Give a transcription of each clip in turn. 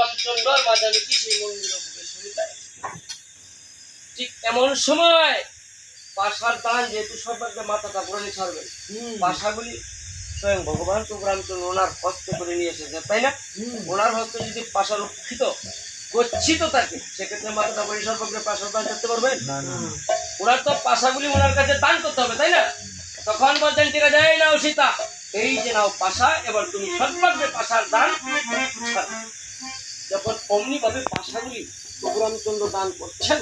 রামচন্দ্র আর মা সেই মন্দিরে। ঠিক এমন সময় পাশার দান যেহেতু সর্বাগ্রে মাথাটা পুরানি ছাড়বেন পাশাগুলি স্বয়ং ভগবান প্রভু রামচন্দ্র ওনার হস্তে করে নিয়ে এসেছে তাই না? ওনার হস্তে যদি পাশা রক্ষিত গচ্ছিত থাকে সেক্ষেত্রে মাথাটা বলি সর্বাগ্রে পাশার দান করতে পারবেন? ওনার তো পাশাগুলি ওনার কাছে দান করতে হবে তাই না? তখন বলছেন ঠিক আছে নাও সীতা এই যে নাও পাশা এবার তুমি সর্বাগ্রে পাশার দান। যখন অমনি ভাবে পাশাগুলি প্রভু রামচন্দ্র দান করছেন।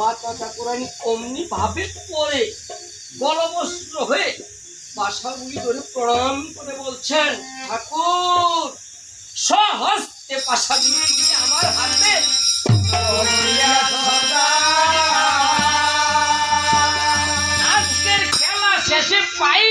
মাতা ঠাকুরানী অমনি ভাবে পরে গলবস্ত্র হয়ে পাশাগুলি ধরে প্রণাম করে বলছেন, ঠাকুর, সহস্তে পাশাগুলি আমার হাতে আজকের খেলা শেষে পাই